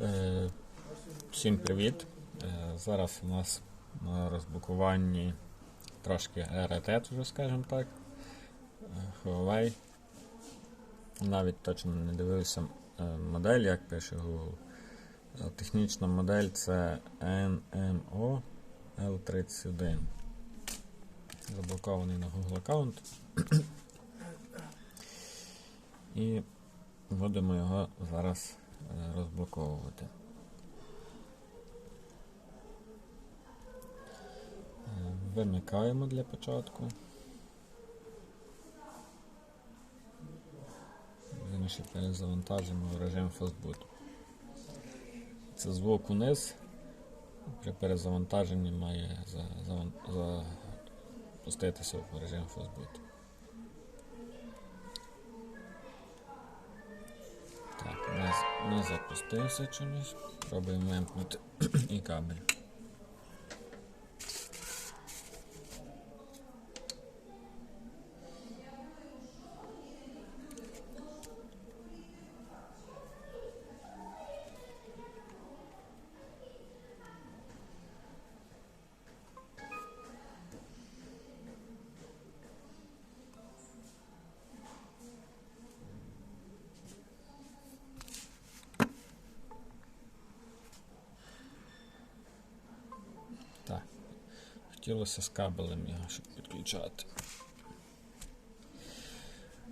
Е, Всім привіт! Е, Зараз у нас на розблокуванні трошки раритет, вже скажімо так. Е, Huawei. Навіть точно не дивився модель, як пише Google. Технічна модель це NMO L31. Заблокований на Google аккаунт. І будемо його зараз розблоковувати. Е, Вимикаємо для початку. Ще перезавантажимо режим Fastboot. Це звук униз. При перезавантаженні має за, за, запуститися в режим Fastboot. Не, з- не запустився чомусь. Пробуємо вимкнути і кабель. Хотілося з кабелем його, щоб підключати.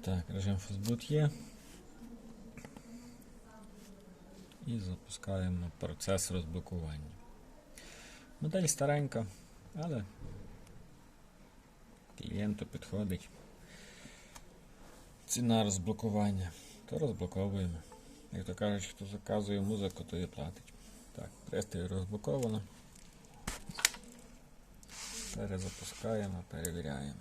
Так, режим Fastboot є. І запускаємо процес розблокування. Модель старенька, але клієнту підходить. Ціна розблокування. То розблоковуємо. Як то кажуть, хто заказує музику, то і платить. Так, пристрій розблоковано. Перезапускаємо, перевіряємо.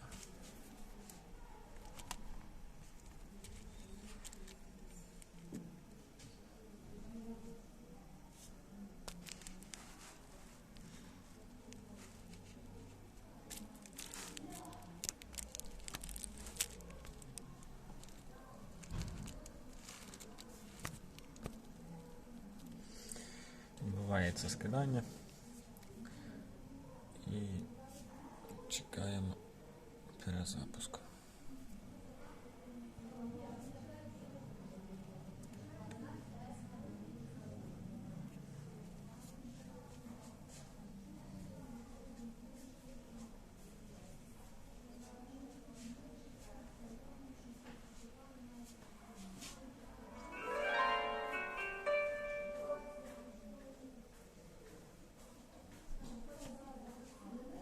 Відбувається скидання. І чекаємо перезапуску.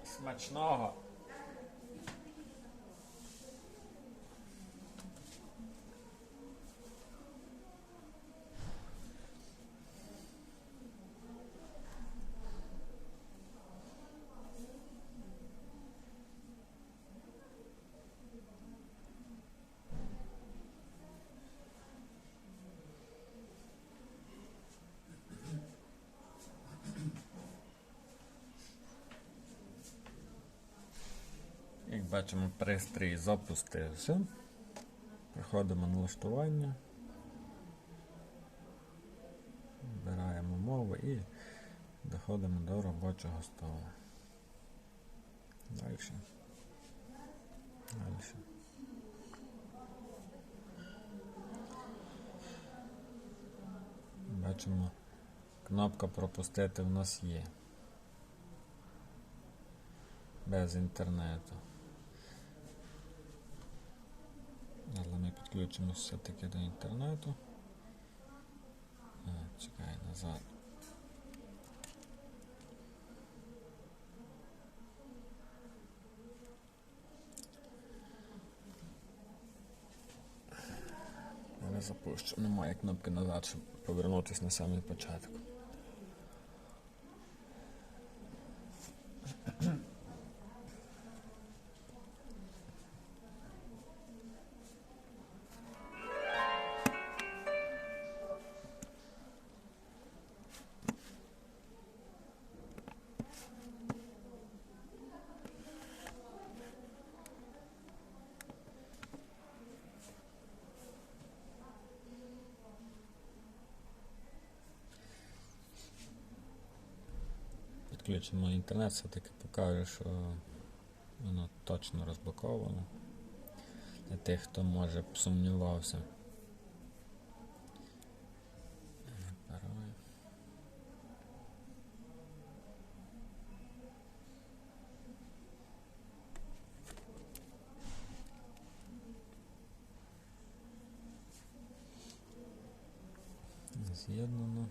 Смачного! Як бачимо, пристрій запустився. Проходимо налаштування. Вибираємо мову і доходимо до робочого столу. Далі. Далі. Бачимо, кнопка пропустити в нас є. Без інтернету. Але ми підключимося все-таки до інтернету. А, чекай назад. Не запущу. Немає кнопки назад, щоб повернутися на самий початок. Підключимо інтернет, все-таки покаже, що воно точно розблоковано. Для тих, хто може б сумнівався. З'єднано.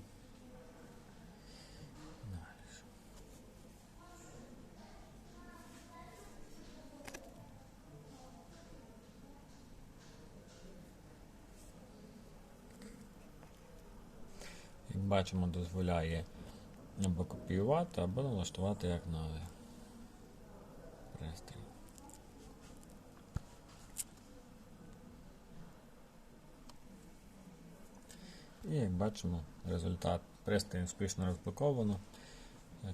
Бачимо, дозволяє або копіювати, або налаштувати як новий пристрій. І як бачимо, результат пристрій успішно розблоковано.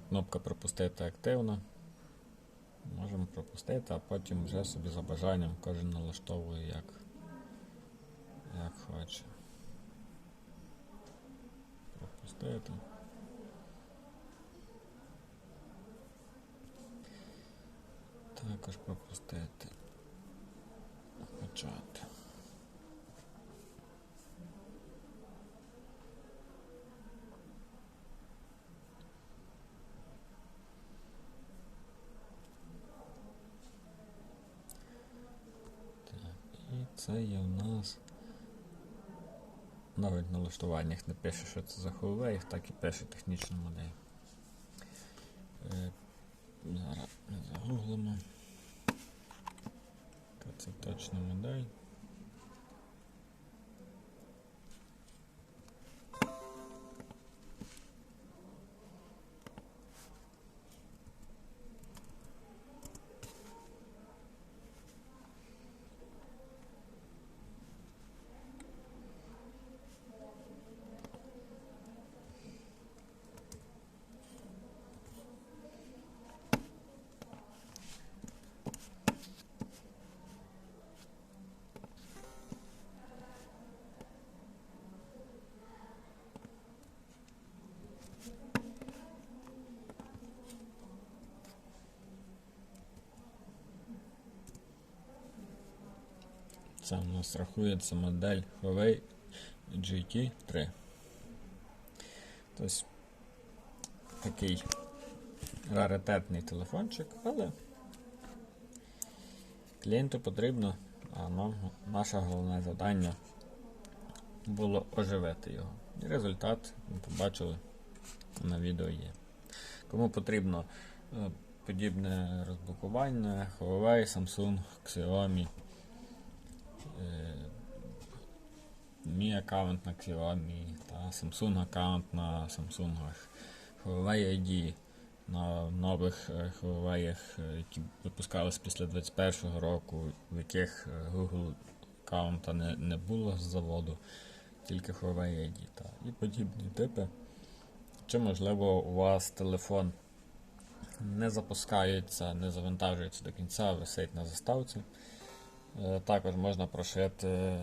Кнопка пропустити активно. Можемо пропустити, а потім вже собі за бажанням кожен налаштовує як Пропустити. Також пропустити. Почати. Так, і це є в нас. Навіть в налаштуваннях не пише, що це за Huawei, так і пише технічну модель. Е, зараз загуглимо. Це точна модель. Це нас рахується модель Huawei GT3. Тобто такий раритетний телефончик, але клієнту потрібно, а нам наше головне завдання було оживити його. І результат ви побачили на відео є. Кому потрібно е, подібне розблокування, Huawei, Samsung, Xiaomi. Мій аккаунт на Xiaomi та Samsung аккаунт на Samsung, Huawei ID на нових е, Huawei, е, які випускались після 2021 року, в яких е, Google аккаунта не, не було з заводу, тільки Huawei ID та і подібні типи. Чи можливо у вас телефон не запускається, не завантажується до кінця, висить на заставці. Також можна прошити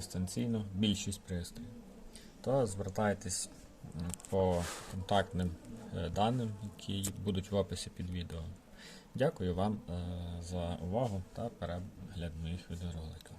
дистанційно більшість пристроїв. То звертайтесь по контактним е, даним, які будуть в описі під відео. Дякую вам е, за увагу та перегляд моїх відеороликів.